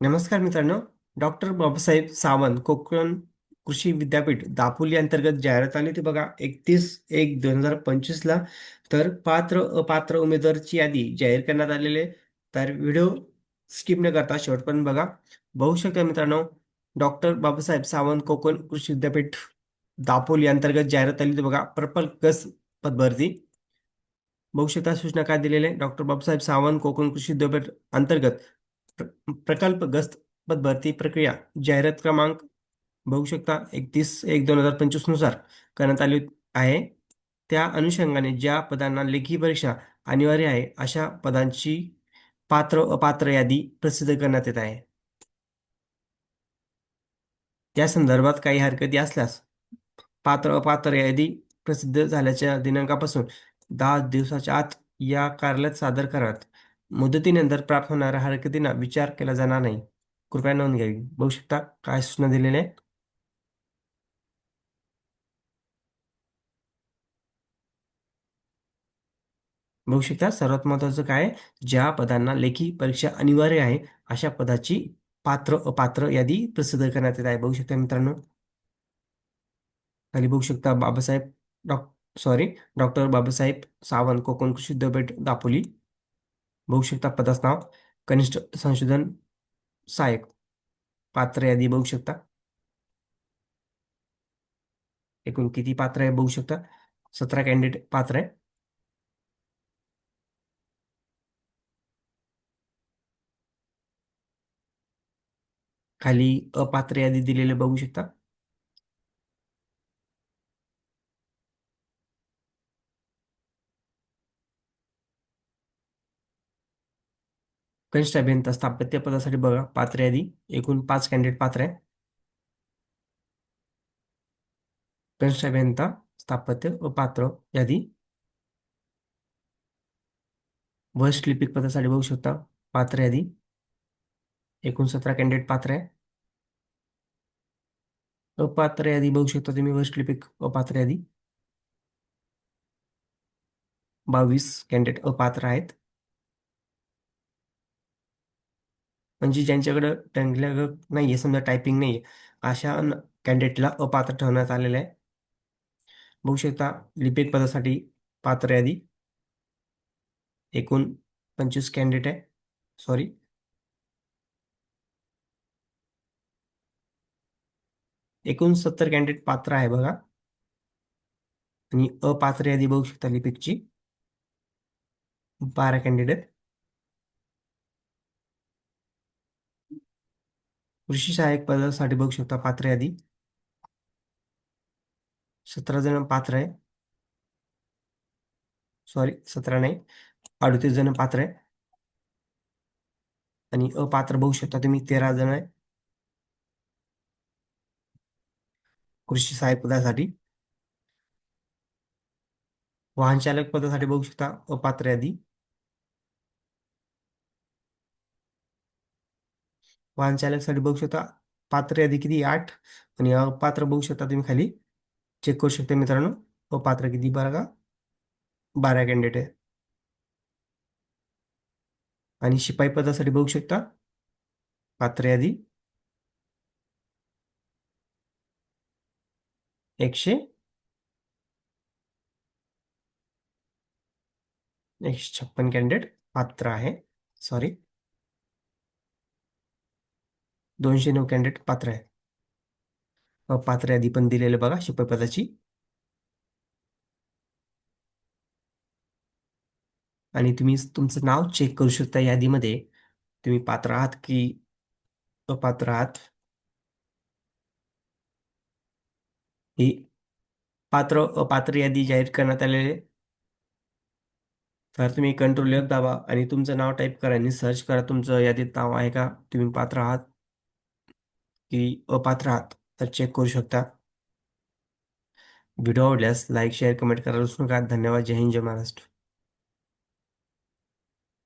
नमस्कार मित्रांनो. डॉक्टर बाबासाहेब सावंत कोकण कृषी विद्यापीठ दापोली अंतर्गत जाहिरात आली. होती बघा एकतीस एक दोन हजार पंचवीसला तर पात्र अपात्र उमेदवारची यादी जाहीर करण्यात आलेली आहे. तर व्हिडिओ स्किप न करता शेवटपर्यंत बघा. बघू शकता मित्रांनो डॉक्टर बाबासाहेब सावंत कोकण कृषी विद्यापीठ दापोली अंतर्गत जाहिरात आली. होती बघा प्रपल कस पदभरती. बघू शकता सूचना काय दिलेल्या आहे डॉक्टर बाबासाहेब सावंत कोकण कृषी विद्यापीठ अंतर्गत प्रकल्प प्रकल्पग्रस्त भरती प्रक्रिया जाहिरात क्रमांक बघू शकता एकतीस एक दोन हजार पंचवीसनुसार करण्यात आली आहे. त्या अनुषंगाने ज्या पदांना लेखी परीक्षा अनिवार्य आहे अशा पदांची पात्र अपात्र यादी प्रसिद्ध करण्यात येत आहे. त्या संदर्भात काही हरकती असल्यास पात्र अपात्र यादी प्रसिद्ध झाल्याच्या दिनांकापासून दहा दिवसाच्या आत या कार्यालयात सादर कराव्यात. मुदतीनंतर प्राप्त होणाऱ्या हरकतींना विचार केला जाणार नाही. कृपया नोंद घ्यावी बघू शकता काय सूचना दिलेल्या आहेत. बघू शकता सर्वात महत्वाचं काय ज्या पदांना लेखी परीक्षा अनिवार्य आहे अशा पदाची पात्र अपात्र यादी प्रसिद्ध करण्यात येत आहे. बघू शकता मित्रांनो. खाली बघू शकता Babasaheb Dr sorry doctor Babasaheb Sawant Konkan कृषी विद्यापीठ दापोली. बघू शकता पदाचं नाव. कनिष्ठ संशोधन सहाय्यक. पात्र यादी बघू शकता. एकूण किती पात्र आहे बघू शकता. सतरा कॅन्डिडेट पात्र आहे. खाली अपात्र यादी दिलेले बघू शकता. कनिष्ठ अभियंता स्थापत्य पदासाठी बघा पात्र यादी एकूण पाच कॅन्डिडेट पात्र आहे कनिष्ठ अभियंता स्थापत्य व पात्र यादी. वरिष्ठ लिपिक पदासाठी बघू शकता. पात्र यादी एकूण सतरा कॅन्डिडेट पात्र आहे अपात्र यादी बघू शकता तुम्ही वरिष्ठ लिपिक अपात्र यादी बावीस कॅन्डिडेट अपात्र आहेत. म्हणजे ज्यांच्याकडं टंगल्या नाही आहे समजा टायपिंग नाही आहे अशा कॅन्डिडेटला अपात्र ठेवण्यात आलेलं आहे. बघू शकता लिपिक पदासाठी पात्र यादी. एकूण पंचवीस कॅन्डिडेट आहे. सॉरी एकूण सत्तर कॅन्डिडेट पात्र आहे बघा. आणि अपात्र यादी बघू शकता लिपिकची बारा कॅन्डिडेट कृषी सहाय्यक पदासाठी बघू शकता पात्र यादी सतरा जण पात्र. आहे सॉरी सतरा नाही. अडतीस जण पात्र. आहे आणि अपात्र बघू शकता तुम्ही तेरा जण आहे. कृषी सहाय्यक पदासाठी. वाहन चालक पदासाठी बघू शकता अपात्र यादी वाहन चालकसाठी बघू शकता. पात्र यादी किती? आठ. आणि पात्र बघू शकता तुम्ही खाली. चेक करू शकता मित्रांनो. व पात्र किती? बघा बारा कॅन्डिडेट आहे. आणि शिपाई पदासाठी बघू शकता. पात्र यादी. एकशे. एकशे छप्पन कॅन्डिडेट पात्र आहे. सॉरी दोनशे नऊ कॅन्डिडेट पात्र आहे पात्र यादी पण दिलेलं बघा शिपाई पदाची आणि तुम्ही तुमचं नाव चेक करू शकता यादीमध्ये. तुम्ही पात्र आहात की अपात्र आहात. ही पात्र अपात्र यादी जाहीर करण्यात आलेले तर तुम्ही कंट्रोल एफ दाबा आणि तुमचं नाव टाईप करा आणि सर्च करा तुमचं यादीत नाव आहे का? तुम्ही पात्र आहात. की अपात्र आहात. तर चेक करू शकता. व्हिडिओ आवडल्यास लाईक शेअर कमेंट करायला विसरू नका. धन्यवाद. जय हिंद जय महाराष्ट्र.